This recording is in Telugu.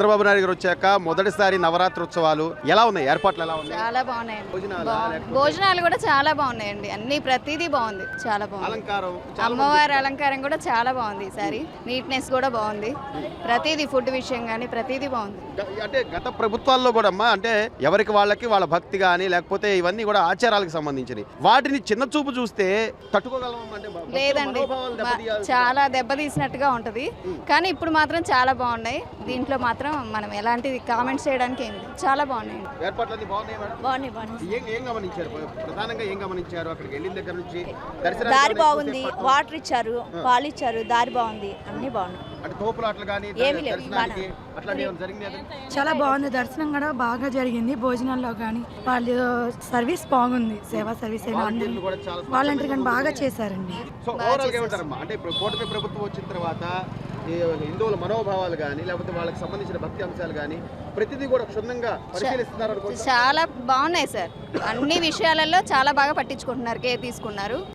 చంద్రబాబు నాయుడు గారు వచ్చాక మొదటిసారి నవరాత్రి ఉత్సవాలు ఎలా ఉన్నాయి? ఏర్పాట్లు ఎలా ఉన్నాయి? చాలా బాగున్నాయండి. భోజనాలా? బాగున్నాయి. భోజనాలు కూడా చాలా బాగున్నాయండి. అన్ని ప్రతిదీ బాగుంది. చాలా బాగుంది. అలంకారం చాలా అమ్మవారి అలంకారం కూడా చాలా బాగుంది ఈసారి నీట్నెస్ కూడా బాగుంది. ప్రతిదీ ఫుడ్ విషయం కానీ ప్రతిదీ బాగుంది. గ- అంటే గత ప్రభుత్వాల్లో కూడా అమ్మా అంటే ఎవరికి వాళ్ళకి వాళ్ళ భక్తి కానీ లేకపోతే ఇవన్నీ కూడా ఆచారాలకు సంబంధించినవి. వాటిని చిన్న చూపు చూస్తే తట్టుకోగలమా అంటే భ- భక్తుల లేదండి. మనోభావాలు మా- దెబ్బతీయాల్సి- చాలా దెబ్బతీసినట్టుగా ఉంటుంది. కానీ ఇప్పుడు మాత్రం చాలా బాగున్నాయి. దీంట్లో మాత్రం మనం ఎలాంటి కామెంట్స్ చేయడానికి ఏం లేదు. చాలా ఏర్పాట్లన్నీ బాగున్నాయి మేడం? బాగున్నాయి బాగున్నాయి. ఏం ఏం గమనించారు? ప్ర- ప్రధానంగా ఏం గమనించారు? అక్కడికి వెళ్ళిన దగ్గర నుంచి దర్శనానికి దారి బాగుంది వాటర్ ఇచ్చారు పాలు ఇచ్చారు దారి బాగుంది అన్ని బాగున్నాయి. అంటే తోపులాట్లు కానీ ఏమీ లేవు, దర్శనానికి అట్లాంటి ఏమైనా జరిగింది చాలా బాగుంది దర్శనం కూడా బాగా జరిగింది భోజనాల్లో కానీ వాళ్ళు సర్వీస్ బాగుంది సేవా సర్వీస్ అయినా అందరూ వాలంటీర్లు కూడా చాలా వాలంటీర్ కానీ బాగా చేశారండి. సో ఓవరాల్గా ఏమంటారమ్మా? అంటే ఇప్పుడు కూటమి ప్రభుత్వం వచ్చిన తర్వాత హిందువుల మనోభావాలు కానీ లేకపోతే వాళ్ళకి సంబంధించిన భక్తి అంశాలు కానీ ప్రతిదీ కూడా క్షుణ్ణంగా పరిశీలిస్తున్నారు చాలా బాగున్నాయి సార్. అన్ని విషయాలలో చాలా బాగా పట్టించుకుంటున్నారు కేర్ తీసుకున్నారు.